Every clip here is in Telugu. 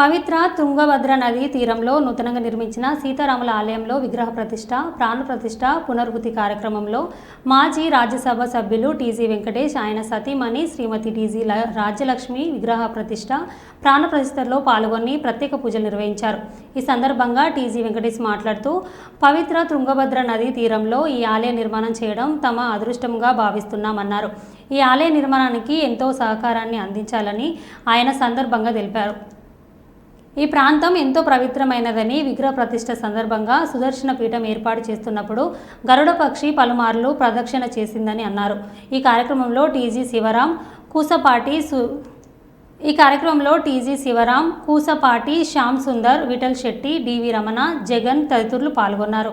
పవిత్ర తుంగభద్ర నదీ తీరంలో నూతనంగా నిర్మించిన సీతారాముల ఆలయంలో విగ్రహ ప్రతిష్ట ప్రాణ ప్రతిష్ట పునర్వృతి కార్యక్రమంలో మాజీ రాజ్యసభ సభ్యులు టీజీ వెంకటేష్ ఆయన సతీమణి శ్రీమతి టీజీ రాజ్యలక్ష్మి విగ్రహ ప్రతిష్ట ప్రాణ ప్రతిష్టలో పాల్గొని ప్రత్యేక పూజలు నిర్వహించారు. ఈ సందర్భంగా టీజీ వెంకటేష్ మాట్లాడుతూ పవిత్ర తుంగభద్ర నదీ తీరంలో ఈ ఆలయ నిర్మాణం చేయడం తమ అదృష్టంగా భావిస్తున్నామన్నారు. ఈ ఆలయ నిర్మాణానికి ఎంతో సహకారాన్ని అందించాలని ఆయన సందర్భంగా తెలిపారు. ఈ ప్రాంతం ఎంతో పవిత్రమైనదని విగ్రహ ప్రతిష్ట సందర్భంగా సుదర్శన పీఠం ఏర్పాటు చేస్తున్నప్పుడు గరుడ పక్షి పలుమార్లు ప్రదక్షిణ చేసిందని అన్నారు. ఈ కార్యక్రమంలో టీజీ శివరాం కూసపాటి సు ఈ కార్యక్రమంలో T G Sivaram Kusapati Shyam Sundar Vithal Shetty D V Ramana Jagan తదితరులు పాల్గొన్నారు.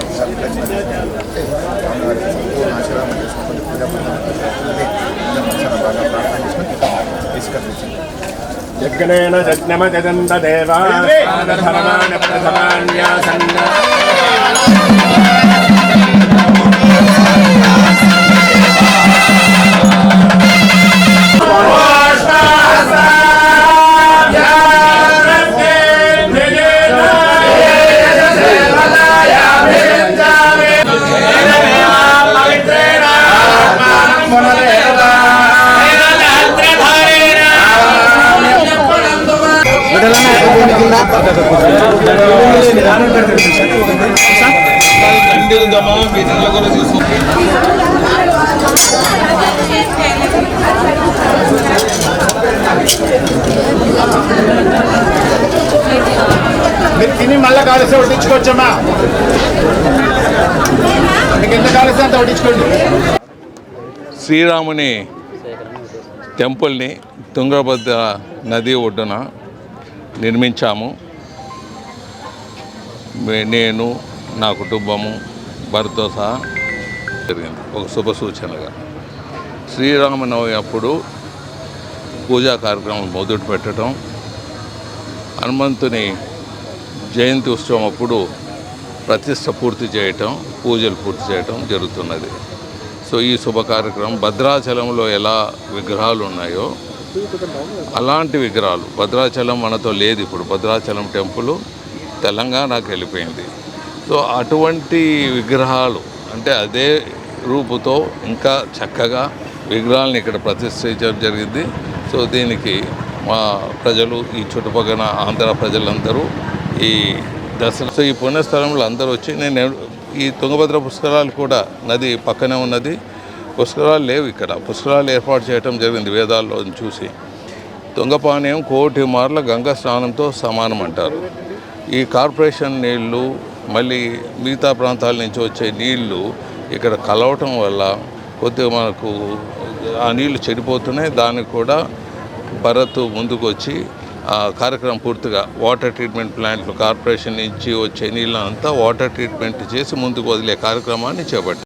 करण्याचा प्रयत्न करतो संपूर्ण आश्रमामध्ये संपूर्ण पूजा మీరు తిని మళ్ళీ కాలుస్తే వడ్డించుకోవచ్చమ్మా మీకు ఎంత కాలుస్తే అంత వడ్డించుకోండి శ్రీరాముని టెంపుల్ని తుంగభద్ర నది ఒడ్డున నిర్మించాము. నేను నా కుటుంబము భర్తతో సహా జరిగింది. ఒక శుభ సూచనగా. శ్రీరామనవమి అప్పుడు పూజా కార్యక్రమం మొదలు పెట్టడం. హనుమంతుని జయంతి ఉత్సవం అప్పుడు ప్రతిష్ట పూర్తి చేయటం పూజలు పూర్తి చేయటం జరుగుతున్నది. సో ఈ శుభ కార్యక్రమం భద్రాచలంలో ఎలా విగ్రహాలు ఉన్నాయో అలాంటి విగ్రహాలు. భద్రాచలం మనతో లేదు ఇప్పుడు. భద్రాచలం టెంపుల్ తెలంగాణకు వెళ్ళిపోయింది. సో అటువంటి విగ్రహాలు అంటే అదే రూపుతో ఇంకా చక్కగా విగ్రహాలను ఇక్కడ ప్రతిష్ఠించడం జరిగింది. సో దీనికి మా ప్రజలు ఈ చుట్టుపక్కల ఆంధ్ర ప్రజలందరూ ఈ దసరా సో ఈ పుణ్యస్థలంలో అందరూ వచ్చి నేను ఈ తుంగభద్ర పుష్కరాలు కూడా నది పక్కనే ఉన్నది. పుష్కరాలు లేవు ఇక్కడ. పుష్కరాలు ఏర్పాటు చేయడం జరిగింది వేదాల్లో చూసి. తుంగపానీయం కోటి మార్ల గంగా స్నానంతో సమానం అంటారు. ఈ కార్పొరేషన్ నీళ్ళు మళ్ళీ మిగతా ప్రాంతాల నుంచి వచ్చే నీళ్ళు ఇక్కడ కలవటం వల్ల కొద్దిగా మనకు ఆ నీళ్ళు చెడిపోతున్నాయి. దానికి కూడా భరత్ ముందుకు వచ్చి ఆ కార్యక్రమం పూర్తిగా వాటర్ ట్రీట్మెంట్ ప్లాంట్లు కార్పొరేషన్ నుంచి వచ్చే నీళ్ళంతా వాటర్ ట్రీట్మెంట్ చేసి ముందుకు వదిలే కార్యక్రమాన్ని చేపట్టారు.